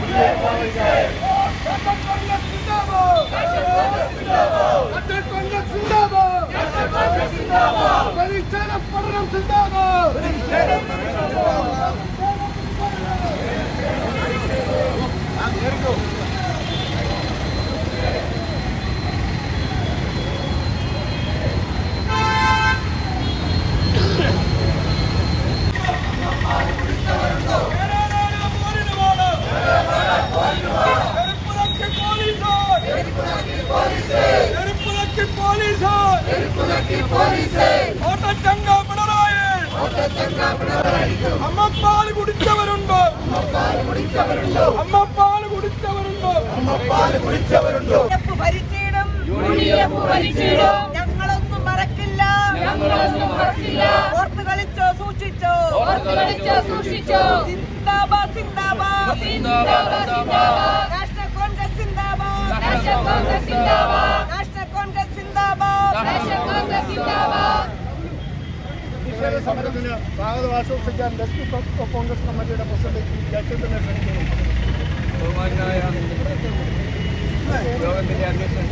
Police police അമ്മപ്പാൽ കുടിച്ചവരുണ്ടോ. അമ്മപ്പാൽ കുടിച്ചവരുണ്ടോ. എഫ് ഭരിച്ചിടും. യുഡിഎഫ് ഭരിച്ചിടും. ഞങ്ങളൊന്നും മറക്കില്ല. ഞങ്ങളൊന്നും മറക്കില്ല. ഓർത്ത് കളിച്ചോ സൂക്ഷിച്ചോ. ഓർത്തു കളിച്ചോ സൂക്ഷിച്ചോ. സിന്ദാബാദ് സിന്ദാബാദ്. സിന്ദാബാദ് സിന്ദാബാദ്. രാഷ്ട്ര കോൺഗ്രസ് സിന്ദാബാദ്. രാഷ്ട്ര കോൺഗ്രസ് സിന്ദാബാദ് രാഷ്ട്ര കോൺഗ്രസ് സിന്ദാബാദ് രാഷ്ട്ര കോൺഗ്രസ് സിന്ദാബാദ് പ്രതിഷേധ സമരത്തിന് സ്വാഗതം ആശംസിക്കാൻ ലെഫ്റ്റ് കോൺഗ്രസ് കമ്മിറ്റിയുടെ പ്രസിഡന്റ് ജഡ്ജത്തിനെ ക്ഷണിക്കുന്നു. ബഹുമാനായ യോഗത്തിന്റെ അധ്യക്ഷൻ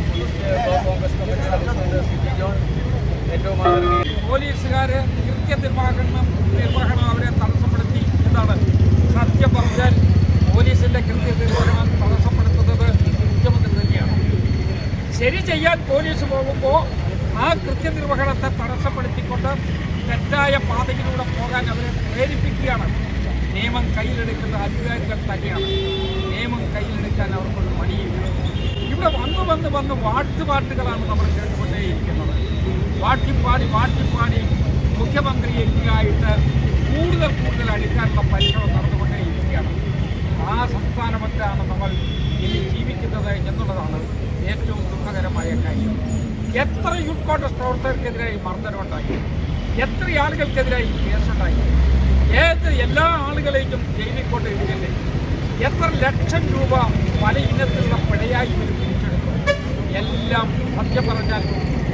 Congress committee president C. P John ഏറ്റവും പോലീസുകാര് കൃത്യനിർവഹണം നിർവഹണം അവരെ തടസ്സപ്പെടുത്തി എന്നാണ് സത്യം പറഞ്ഞാൽ പോലീസിന്റെ കൃത്യനിർവഹണം തടസ്സപ്പെടുത്തുന്നത് മുഖ്യമന്ത്രി തന്നെയാണ്. ശരി ചെയ്യാൻ പോലീസ് പോകുമ്പോൾ ആ കൃത്യനിർവഹണത്തെ തടസ്സപ്പെടുത്തിക്കൊണ്ട് തെറ്റായ പാതയിലൂടെ പോകാൻ അവരെ പ്രേരിപ്പിക്കുകയാണ്. നിയമം കയ്യിലെടുക്കുന്ന അധികാരികൾ തന്നെയാണ്. നിയമം കയ്യിലെടുക്കാൻ അവർക്കൊരു മടിയില്ല ഇവിടെ വന്ന് വന്ന് വന്ന് വാട്ടുപാട്ടുകളാണ് നമ്മൾ കേട്ടുകൊണ്ടേയിരിക്കുന്നത്. വാട്ടിപ്പാടി വാട്ടിപ്പാടി മുഖ്യമന്ത്രിയെതിരായിട്ട് കൂടുതൽ കൂടുതൽ അടിക്കാനുള്ള പരിശ്രമം നടന്നുകൊണ്ടേയിരിക്കുകയാണ്. ആ സംസ്ഥാനമറ്റാണ് നമ്മൾ ഇനി ജീവിക്കുന്നത് എന്നുള്ളതാണ് ഏറ്റവും ദുഃഖകരമായ കാര്യം. എത്ര യൂത്ത് കോൺഗ്രസ് പ്രവർത്തകർക്കെതിരായി മർദ്ദനമുണ്ടായി എത്ര ആളുകൾക്കെതിരായി കേസുണ്ടായി ഏത് എല്ലാ ആളുകളെയും ജയിലിൽ കൊണ്ടിരിക്കല്ലേ എത്ര ലക്ഷം രൂപ പല ഇനത്തിലുള്ള പിഴയായി ഇവർ പിടിച്ചെടുത്തു? എല്ലാം സത്യം പറഞ്ഞാൽ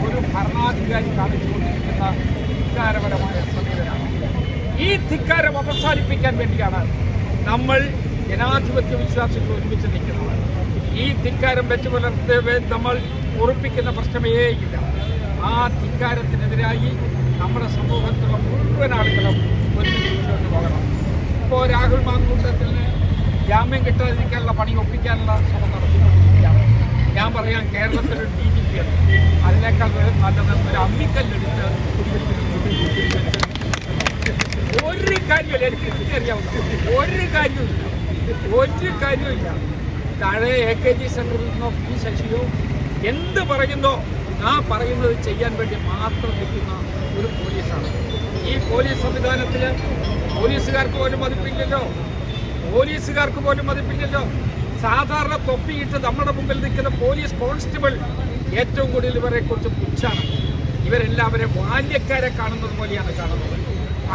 ഒരു ഭരണാധികാരി കാണിച്ചുകൊണ്ടിരിക്കുന്ന ധിക്കാരപരമായ സമീപനമാണ് ഈ ധിക്കാരം അവസാനിപ്പിക്കാൻ വേണ്ടിയാണ് നമ്മൾ ജനാധിപത്യ വിശ്വാസികൾ ഒരുമിച്ച് നിൽക്കുന്നത്. ഈ ധിക്കാരം വെച്ച് പുലർത്തേ നമ്മൾ ഉറപ്പിക്കുന്ന പ്രശ്നമേ ഇല്ല. ആ ധിക്കാരത്തിനെതിരായി നമ്മുടെ സമൂഹത്തിലുള്ള മുഴുവൻ ആളുകളും ഒരുമിച്ച് മുന്നോട്ട് പോകണം. ഇപ്പോൾ രാഹുൽ മാങ്കൂട്ടത്തിന് ജാമ്യം കിട്ടാതിരിക്കാനുള്ള പണി ഒപ്പിക്കാനുള്ള ശ്രമം നടത്തിക്കൊണ്ടിരിക്കുകയാണ്. ഞാൻ പറയാം കേരളത്തിലൊരു ഡി ജി പി ആണ് അതിനേക്കാൾ നല്ലത് ഒരു അമ്മിക്കല്ലെടുത്ത് ഒരു കാര്യമില്ല. എനിക്ക് തിരിച്ചറിയാവുന്ന ഒരു കാര്യമില്ല ഒരു കാര്യമില്ല താഴെ എ കെ ജി സെന്ററിൽ നിന്നോ പി ശശിയോ എന്ത് പറയുന്നോ ആ പറയുന്നത് ചെയ്യാൻ വേണ്ടി മാത്രം നിൽക്കുന്ന ഒരു പോലീസാണ്. ഈ പോലീസ് സംവിധാനത്തിൽ പോലീസുകാർക്ക് പോലും മതിപ്പില്ലല്ലോ. പോലീസുകാർക്ക് പോലും മതിപ്പില്ലല്ലോ. സാധാരണ തൊപ്പിയിട്ട് നമ്മുടെ മുമ്പിൽ നിൽക്കുന്ന പോലീസ് കോൺസ്റ്റബിൾ ഏറ്റവും കൂടുതൽ ഇവരെ കുറിച്ച് പുച്ഛാണ്. ഇവരെല്ലാവരെ ബാല്യക്കാരെ കാണുന്നത് പോലെയാണ് കാണുന്നത്.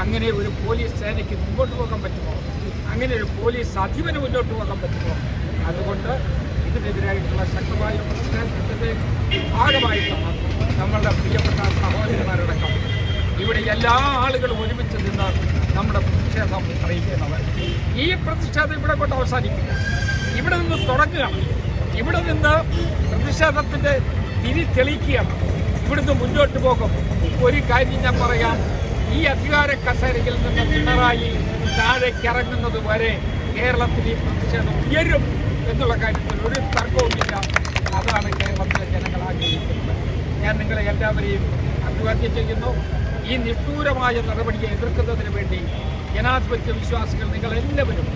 അങ്ങനെ ഒരു പോലീസ് സേനയ്ക്ക് മുമ്പോട്ട് പോകാൻ പറ്റുമോ? അങ്ങനെ ഒരു പോലീസ് അധിപന് മുന്നോട്ട് പോകാൻ പറ്റുമോ? അതുകൊണ്ട് ഇതിനെതിരായിട്ടുള്ള ശക്തമായ പ്രതിഷേധത്തിന്റെ ഭാഗമായിട്ടാണ് നമ്മളുടെ പ്രിയപ്പെട്ട സഹോദരന്മാരടക്കം ഇവിടെ എല്ലാ ആളുകളും ഒരുമിച്ച് നിന്ന് നമ്മുടെ പ്രതിഷേധം അറിയിക്കുന്നത് ഈ പ്രതിഷേധം ഇവിടെ കൊണ്ട് അവസാനിക്കില്ല ഇവിടെ നിന്ന് തുടങ്ങുകയാണ്. ഇവിടെ നിന്ന് പ്രതിഷേധത്തിന്റെ തിരി തെളിയിക്കുകയാണ്. ഇവിടുന്ന് മുന്നോട്ട് പോകും. ഒരു കാര്യം ഞാൻ പറയാം. ഈ അധികാര കസേരയിൽ നിന്ന് പിണറായി താഴേക്ക് ഇറങ്ങുന്നത് വരെ കേരളത്തിൽ ഈ പ്രതിഷേധം ഉയരും എന്നുള്ള കാര്യത്തിൽ ഒരു തർക്കവുമില്ല അതാണ് കേരളത്തിലെ ജനങ്ങൾ ആഗ്രഹിക്കുന്നത്. ഞാൻ നിങ്ങളെ എല്ലാവരെയും അഭിവാദ്യം ചെയ്യുന്നു. ഈ നിഷ്ഠൂരമായ നടപടിയെ എതിർക്കുന്നതിന് വേണ്ടി ജനാധിപത്യ വിശ്വാസികൾ നിങ്ങൾ എല്ലാവരും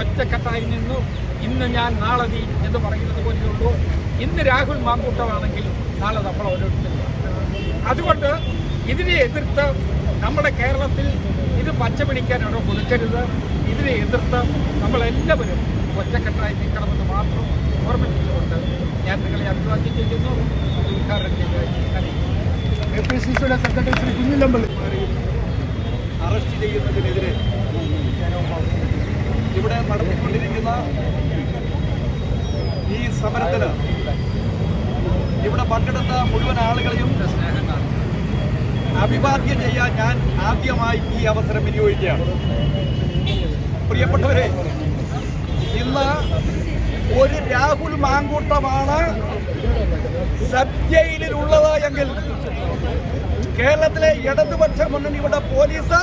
ഒറ്റക്കെട്ടായി നിന്നു. ഇന്ന് ഞാൻ നാളെ നീ എന്ന് പറയുന്നത് പോലെയുള്ളൂ ഇന്ന് രാഹുൽ മാങ്കൂട്ടമാണെങ്കിൽ നാളെ നമ്മൾ ഓരോരുത്തരും. അതുകൊണ്ട് ഇതിനെ എതിർത്ത് നമ്മുടെ കേരളത്തിൽ ഇത് പച്ച പിടിക്കാനോ കൊടുക്കരുത് ഇതിനെ എതിർത്ത് നമ്മളെല്ലാവരും ഒറ്റക്കെട്ടായി നിൽക്കണമെന്ന് മാത്രം ഓർമ്മിപ്പിച്ചുകൊണ്ട് ഞാൻ നിങ്ങളെ അഭിവാദ്യം ചെയ്യുന്നു. ഉദ്ഘാടനം ചെയ്ത് കെ പി സി സിയുടെ സെക്രട്ടറി കുഞ്ഞിലമ്പള്ളി. അറസ്റ്റ് ചെയ്യുന്നതിനെതിരെ ഇവിടെ നടത്തിക്കൊണ്ടിരിക്കുന്ന ഈ സമരത്തിന് ഇവിടെ പങ്കെടുത്ത മുഴുവൻ ആളുകളെയും അഭിവാദ്യം ചെയ്യാൻ ഞാൻ ആദ്യമായി ഈ അവസരം വിനിയോഗിക്കുകയാണ്. പ്രിയപ്പെട്ടവരെ ഇന്ന് ഒരു രാഹുൽ മാങ്കൂട്ടമാണ് സബ് ജയിലിലുള്ളത് എങ്കിൽ കേരളത്തിലെ ഇടതുപക്ഷ മുന്നണിയുടെ പോലീസ്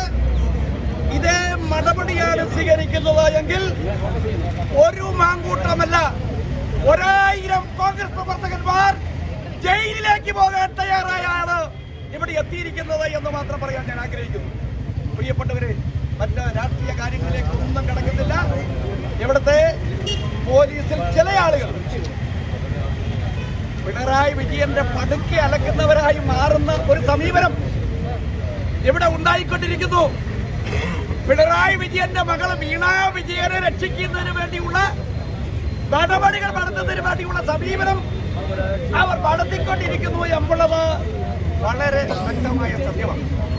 ഇതേ നടപടിയാണ് സ്വീകരിക്കുന്നത് എങ്കിൽ ഒരു മാങ്കൂട്ടമല്ല. ഒരായിരം കോൺഗ്രസ് പ്രവർത്തകന്മാർ ജയിലിലേക്ക് പോകാൻ തയ്യാറായാണ് ഇവിടെ എത്തിയിരിക്കുന്നത് എന്ന് മാത്രം പറയാൻ ഞാൻ ആഗ്രഹിക്കുന്നു. പ്രിയപ്പെട്ടവരെ മറ്റ് രാഷ്ട്രീയ കാര്യങ്ങളിലേക്ക് ഒന്നും കിടക്കുന്നില്ല ഇവിടുത്തെ പോലീസിൽ ചില ആളുകൾ പിണറായി വിജയന്റെ പതുക്കെ അലക്കുന്നവരായി മാറുന്ന ഒരു സമീപനം ഇവിടെ ഉണ്ടായിക്കൊണ്ടിരിക്കുന്നു. പിണറായി വിജയന്റെ മകൾ വീണ വിജയനെ രക്ഷിക്കുന്നതിന് വേണ്ടിയുള്ള നടപടികൾ നടത്തുന്നതിന് വേണ്ടിയുള്ള സമീപനം അവർ നടത്തിക്കൊണ്ടിരിക്കുന്നു എന്നുള്ളത് വളരെ വ്യക്തമായ